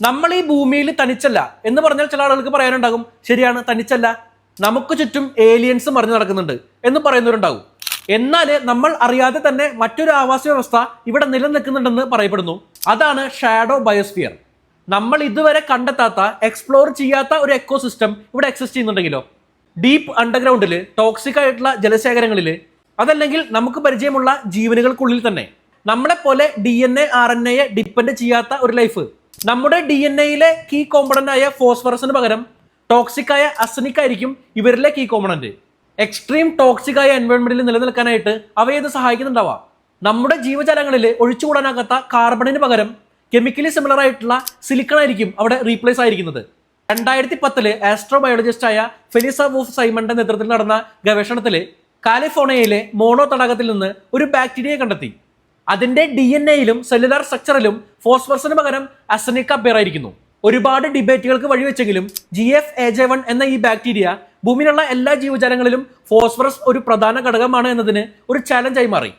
നമ്മൾ ഈ ഭൂമിയിൽ തനിച്ചല്ല എന്ന് പറഞ്ഞാൽ ചില ആളുകൾക്ക് പറയാനുണ്ടാകും ശരിയാണ് തനിച്ചല്ല. നമുക്ക് ചുറ്റും ഏലിയൻസ് മറിഞ്ഞു നടക്കുന്നുണ്ട് എന്ന് പറയുന്നവരുണ്ടാകും. എന്നാൽ നമ്മൾ അറിയാതെ തന്നെ മറ്റൊരു ആവാസ വ്യവസ്ഥ ഇവിടെ നിലനിൽക്കുന്നുണ്ടെന്ന് പറയപ്പെടുന്നു. അതാണ് ഷാഡോ ബയോസ്ഫിയർ നമ്മൾ ഇതുവരെ കണ്ടെത്താത്ത എക്സ്പ്ലോർ ചെയ്യാത്ത ഒരു എക്കോസിസ്റ്റം ഇവിടെ എക്സിസ്റ്റ് ചെയ്യുന്നുണ്ടെങ്കിലോ? ഡീപ്പ് അണ്ടർഗ്രൗണ്ടിൽ ടോക്സിക് ആയിട്ടുള്ള ജലശേഖരങ്ങളിൽ അതല്ലെങ്കിൽ നമുക്ക് പരിചയമുള്ള ജീവനുകൾക്കുള്ളിൽ തന്നെ. നമ്മളെപ്പോലെ D N A R N എയെ depend ചെയ്യാത്ത ഒരു ലൈഫ് നമ്മുടെ ഡി എൻ എയിലെ കീ കോമ്പണന്റ് ആയ ഫോസ്ഫറസിന് പകരം ടോക്സിക് ആയ അസനിക് ആയിരിക്കും ഇവരിലെ കീ കോമ്പണന്റ് എക്സ്ട്രീം ടോക്സിക് ആയ എൻവയോൺമെന്റിൽ നിലനിൽക്കാനായിട്ട് അവയെ ഇത് സഹായിക്കുന്നുണ്ടാവാം. നമ്മുടെ ജീവജാലങ്ങളിൽ ഒഴിച്ചുകൂടാനാകാത്ത കാർബണിന് പകരം കെമിക്കലി സിമിലർ ആയിട്ടുള്ള സിലിക്കൺ ആയിരിക്കും അവിടെ റീപ്ലേസ് ആയിരിക്കുന്നത്. രണ്ടായിരത്തി പത്തിൽ ആയ ഫെലിസ വൂഫ് സൈമന്റെ നേതൃത്വത്തിൽ നടന്ന ഗവേഷണത്തിൽ കാലിഫോർണിയയിലെ മോണോ തടാകത്തിൽ നിന്ന് ഒരു ബാക്ടീരിയയെ കണ്ടെത്തി. അതിന്റെ ഡി എൻ എയിലും സെല്ലുലാർ സ്ട്രക്ചറിലും ഫോസ്ഫറസിന് പകരം അസനിക് അപ്പിയർ ആയിരിക്കുന്നു. ഒരുപാട് ഡിബേറ്റുകൾക്ക് വഴിവെച്ചെങ്കിലും G F A J one എന്ന ഈ ബാക്ടീരിയ ഭൂമിയിലുള്ള എല്ലാ ജീവജാലങ്ങളിലും ഫോസ്ഫറസ് ഒരു പ്രധാന ഘടകമാണ് എന്നതിന് ഒരു ചാലഞ്ചായി മാറി.